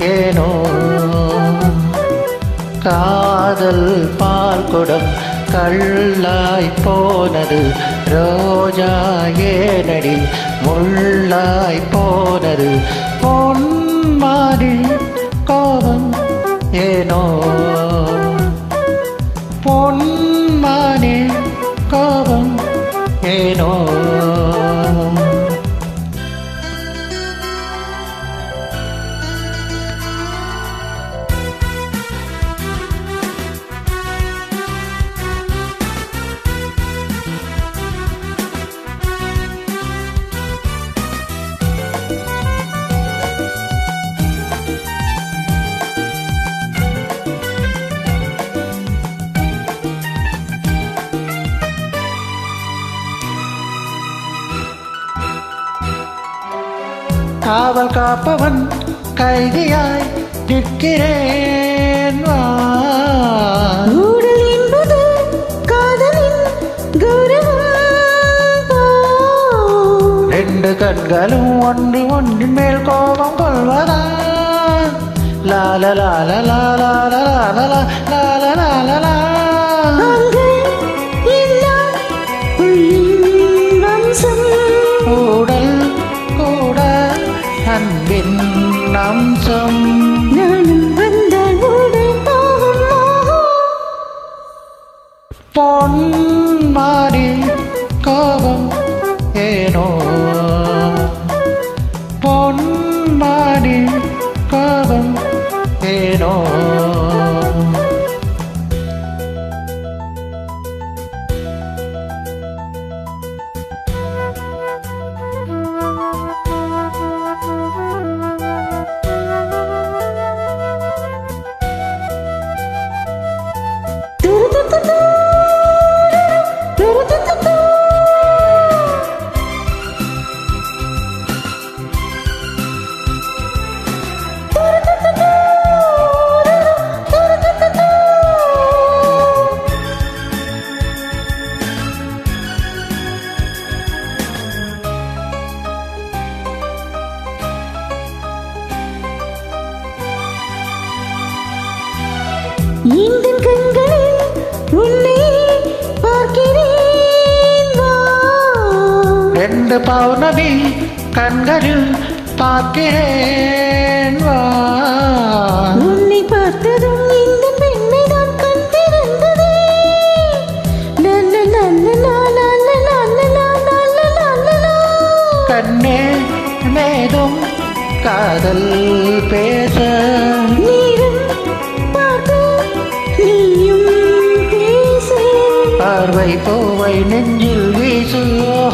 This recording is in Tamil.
ஏனோ காதல் பால் குடம் கள்ளாய் போனது ரோஜா ஏனடி முள்ளாய் போனது. பொன் பொன்மானே கோபம் ஏனோ? காவல் காப்பவன் கைதியாய் நிற்கிறேன். வா. ரெண்டு கண்களும் ஒன்று ஒன்றின் மேல் கோபம் கொள்வதா? லால லால லால லால லால லால லா ஆண்கள் பொன் மாறி ரெண்டு பௌர்ணமி கண்களில் பார்க்கிறேன் உன்னை பார்த்ததும் இந்த பெண்மைதான் கண் திறந்ததே. லல்ல லல்ல லா லல்ல லல்ல லா லல்ல லல்ல லா. கண்ணே மேதும் காதல் பேச nên như ngày xưa